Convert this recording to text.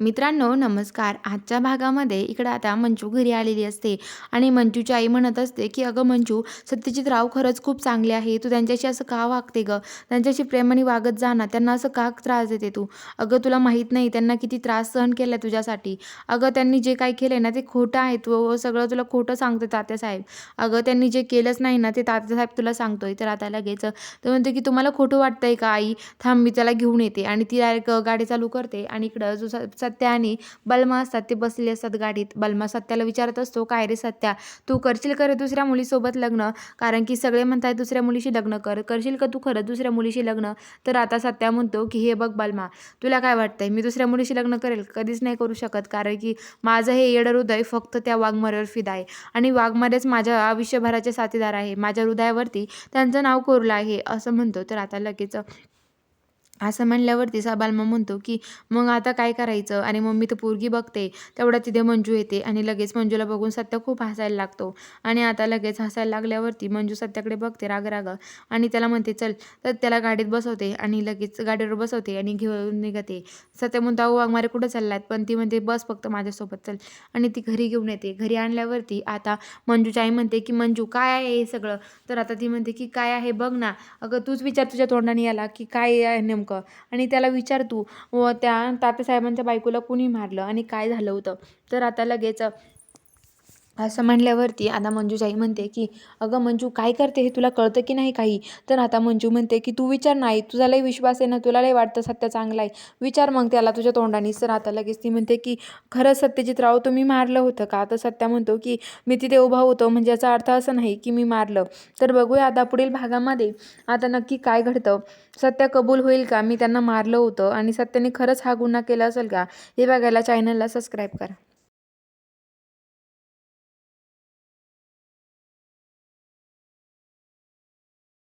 मित्रांनो नमस्कार. आजच्या भागामध्ये इकडं आता मंजू घरी आलेली असते आणि मंजूची आई म्हणत असते की अगं मंजू सत्यजित राव खरंच खूप चांगले आहे. तू त्यांच्याशी असं का वागते गं? त्यांच्याशी प्रेमाने वागत जा ना. त्यांना असं का त्रास देते तू? अगं तुला माहीत नाही त्यांना किती त्रास सहन केला तुझ्यासाठी. अगं त्यांनी जे काही केलं ना ते खोटं आहे. तू सगळं तुला खोटं सांगते तात्यासाहेब. अगं त्यांनी जे केलंच नाही ना ते तात्यासाहेब तुला सांगतोय. तर आता लगेच तर म्हणते की तुम्हाला खोटं वाटतंय का आई? थांब मी त्याला घेऊन येते. आणि ती डायरेक्ट गाडी चालू करते आणि इकडं जो स सत्या आणि बलमा असतात ते बसलेले असतात गाडीत. बलमा सत्याला विचारत असतो काय रे सत्या? तू करशील का रे दुसऱ्या मुलीसोबत लग्न? कारण की सगळे म्हणतात दुसऱ्या मुलीशी लग्न कर. करशील का तू खरं दुसऱ्या मुलीशी लग्न? तर आता सत्या म्हणतो की हे बघ बलमा तुला काय वाटतंय? मी दुसऱ्या मुलीशी लग्न करेल? कधीच नाही करू शकत. कारण की माझं हे येडं हृदय फक्त त्या वाघमऱ्यावर फिदा आहे आणि वाघमारेच माझ्या आयुष्यभराचे साथीदार आहे. माझ्या हृदयावरती त्यांचं नाव कोरलं आहे असं म्हणतो. तर आता लगेच असं म्हणल्यावरती साबालमा म्हणतो की मग आता काय करायचं? आणि मग मी तर पोरगी बघते. तेवढ्यात तिथे मंजू येते आणि लगेच मंजूला बघून सत्य खूप हसायला लागतो. आणि आता लगेच हसायला लागल्यावरती मंजू सत्याकडे बघते राग राग. आणि त्याला म्हणते चल. तर त्याला गाडीत बसवते आणि लगेच गाडीवर बसवते आणि घेऊन निघते. सत्य म्हणतो अहो वाघमारे कुठं चाललात? पण ती म्हणते बस फक्त माझ्यासोबत चल. आणि ती घरी घेऊन येते. घरी आणल्यावरती आता मंजूची आई म्हणते की मंजू काय आहे हे सगळं? तर आता ती म्हणते की काय आहे? बघ ना. अगं तूच विचार तुझ्या तोंडाने याला की काय आहे नेमकं? आणि त्याला विचार तू. व त्या तात्यासाहेबांच्या बायकोला कुणी मारलं? आणि काय झालं होतं? तर आता लगेच असं म्हणल्यावरती आता मंजूजाई म्हणते की अगं मंजू काय करते हे? तुला कळतं की नाही काही? तर आता मंजू म्हणते की तू विचार नाही तुझा लई विश्वास आहे ना तुला लई वाटतं सत्य चांगला आहे. विचार मग त्याला तुझ्या तोंडाने. तर आता लगेच ती म्हणते की खरं सत्यजित राव तुम्ही मारलं होतं का? तर सत्या म्हणतो की मी तिथे उभा होतो म्हणजे याचा अर्थ असं नाही की मी मारलं. तर बघूया आता पुढील भागामध्ये आता नक्की काय घडतं. सत्य कबूल होईल का? मी त्यांना मारलं होतं आणि सत्याने खरंच हा गुन्हा केला असेल का? हे बघायला चॅनलला सबस्क्राईब करा.